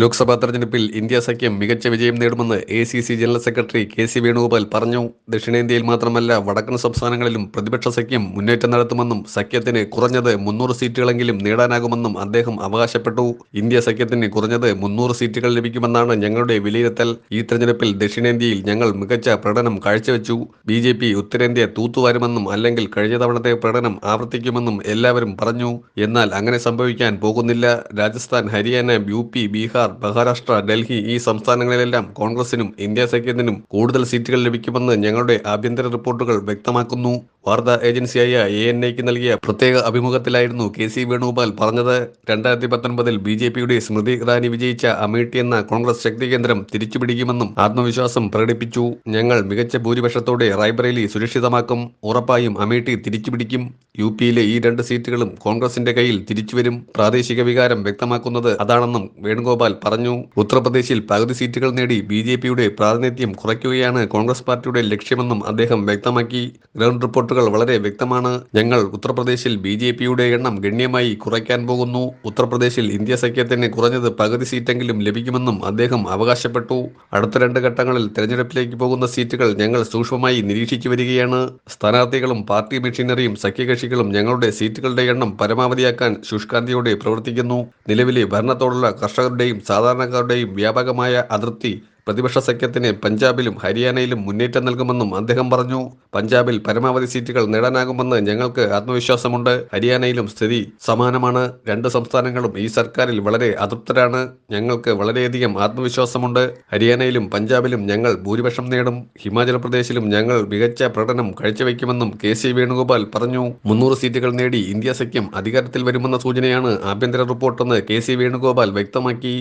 ലോക്സഭാ തെരഞ്ഞെടുപ്പിൽ ഇന്ത്യ സഖ്യം മികച്ച വിജയം നേടുമെന്ന് A C C general secretary K C Venugopal പറഞ്ഞു. ദക്ഷിണേന്ത്യയിൽ മാത്രമല്ല വടക്കൻ സംസ്ഥാനങ്ങളിലും പ്രതിപക്ഷ സഖ്യം മുന്നേറ്റം നടത്തുമെന്നും സഖ്യത്തിന് കുറഞ്ഞത് മുന്നൂറ് സീറ്റുകളെങ്കിലും നേടാനാകുമെന്നും അദ്ദേഹം അവകാശപ്പെട്ടു. ഇന്ത്യ സഖ്യത്തിന് കുറഞ്ഞത് മുന്നൂറ് സീറ്റുകൾ ലഭിക്കുമെന്നാണ് ഞങ്ങളുടെ വിലയിരുത്തൽ. ഈ തെരഞ്ഞെടുപ്പിൽ ദക്ഷിണേന്ത്യയിൽ ഞങ്ങൾ മികച്ച പ്രകടനം കാഴ്ചവെച്ചു. ബി ജെ പി ഉത്തരേന്ത്യ തൂത്തുവാരുമെന്നും അല്ലെങ്കിൽ കഴിഞ്ഞ തവണത്തെ പ്രകടനം ആവർത്തിക്കുമെന്നും എല്ലാവരും പറഞ്ഞു. എന്നാൽ അങ്ങനെ സംഭവിക്കാൻ പോകുന്നില്ല. രാജസ്ഥാൻ ഹരിയാന യു പി ബീഹാർ മഹാരാഷ്ട്ര ഡൽഹി ഈ സംസ്ഥാനങ്ങളിലെല്ലാം കോൺഗ്രസിനും ഇന്ത്യ സഖ്യത്തിനും കൂടുതൽ സീറ്റുകൾ ലഭിക്കുമെന്ന് ഞങ്ങളുടെ ആഭ്യന്തര റിപ്പോർട്ടുകൾ വ്യക്തമാക്കുന്നു. വാർത്താ ഏജൻസിയായ എ എൻ ഐക്ക് നൽകിയ പ്രത്യേക അഭിമുഖത്തിലായിരുന്നു കെ സി വേണുഗോപാൽ പറഞ്ഞത്. രണ്ടായിരത്തി പത്തൊൻപതിൽ ബി ജെ പിയുടെ സ്മൃതി ഇറാനി വിജയിച്ച അമേഠി എന്ന കോൺഗ്രസ് ശക്തി കേന്ദ്രം തിരിച്ചുപിടിക്കുമെന്നും ആത്മവിശ്വാസം പ്രകടിപ്പിച്ചു. ഞങ്ങൾ മികച്ച ഭൂരിപക്ഷത്തോടെ റായ്ബറേലി സുരക്ഷിതമാക്കും. ഉറപ്പായും അമേഠി തിരിച്ചുപിടിക്കും. യു പിയിലെ ഈ രണ്ട് സീറ്റുകളും കോൺഗ്രസിന്റെ കയ്യിൽ തിരിച്ചുവരും. പ്രാദേശിക വികാരം വ്യക്തമാക്കുന്നത് അതാണെന്നും വേണുഗോപാൽ പറഞ്ഞു. ഉത്തർപ്രദേശിൽ പകുതി സീറ്റുകൾ നേടി ബി ജെ പിയുടെ പ്രാതിനിധ്യം കുറയ്ക്കുകയാണ് കോൺഗ്രസ് പാർട്ടിയുടെ ലക്ഷ്യമെന്നും അദ്ദേഹം വ്യക്തമാക്കി. ഗ്രൗണ്ട് റിപ്പോർട്ടുകൾ വളരെ വ്യക്തമാണ്. ഞങ്ങൾ ഉത്തർപ്രദേശിൽ ബി ജെ പിയുടെ എണ്ണം ഗണ്യമായി കുറയ്ക്കാൻ പോകുന്നു. ഉത്തർപ്രദേശിൽ ഇന്ത്യ സഖ്യത്തിന് കുറഞ്ഞത് പകുതി സീറ്റെങ്കിലും ലഭിക്കുമെന്നും അദ്ദേഹം അവകാശപ്പെട്ടു. അടുത്ത രണ്ട് ഘട്ടങ്ങളിൽ തെരഞ്ഞെടുപ്പിലേക്ക് പോകുന്ന സീറ്റുകൾ ഞങ്ങൾ സൂക്ഷ്മമായി നിരീക്ഷിച്ചു വരികയാണ്. സ്ഥാനാർത്ഥികളും പാർട്ടി മെഷീനറിയും സഖ്യകക്ഷികളും ഞങ്ങളുടെ സീറ്റുകളുടെ എണ്ണം പരമാവധിയാക്കാൻ ശുഷ്കാന്തിയോടെ പ്രവർത്തിക്കുന്നു. നിലവിലെ ഭരണത്തോടുള്ള കർഷകരുടെയും സാധാരണക്കാരുടെയും വ്യാപകമായ അതൃപ്തി പ്രതിപക്ഷ സഖ്യത്തിന് പഞ്ചാബിലും ഹരിയാനയിലും മുന്നേറ്റം നൽകുമെന്നും അദ്ദേഹം പറഞ്ഞു. പഞ്ചാബിൽ പരമാവധി സീറ്റുകൾ നേടാനാകുമെന്ന് ഞങ്ങൾക്ക് ആത്മവിശ്വാസമുണ്ട്. ഹരിയാനയിലും സ്ഥിതി സമാനമാണ്. രണ്ട് സംസ്ഥാനങ്ങളും ഈ സർക്കാരിൽ വളരെ അതൃപ്തരാണ്. ഞങ്ങൾക്ക് വളരെയധികം ആത്മവിശ്വാസമുണ്ട്. ഹരിയാനയിലും പഞ്ചാബിലും ഞങ്ങൾ ഭൂരിപക്ഷം നേടും. ഹിമാചൽ പ്രദേശിലും ഞങ്ങൾ മികച്ച പ്രകടനം കാഴ്ചവെക്കുമെന്നും കെ സി വേണുഗോപാൽ പറഞ്ഞു. മുന്നൂറ് സീറ്റുകൾ നേടി ഇന്ത്യ സഖ്യം അധികാരത്തിൽ വരുമെന്ന സൂചനയാണ് ആഭ്യന്തര റിപ്പോർട്ടെന്ന് കെ സി വേണുഗോപാൽ വ്യക്തമാക്കി.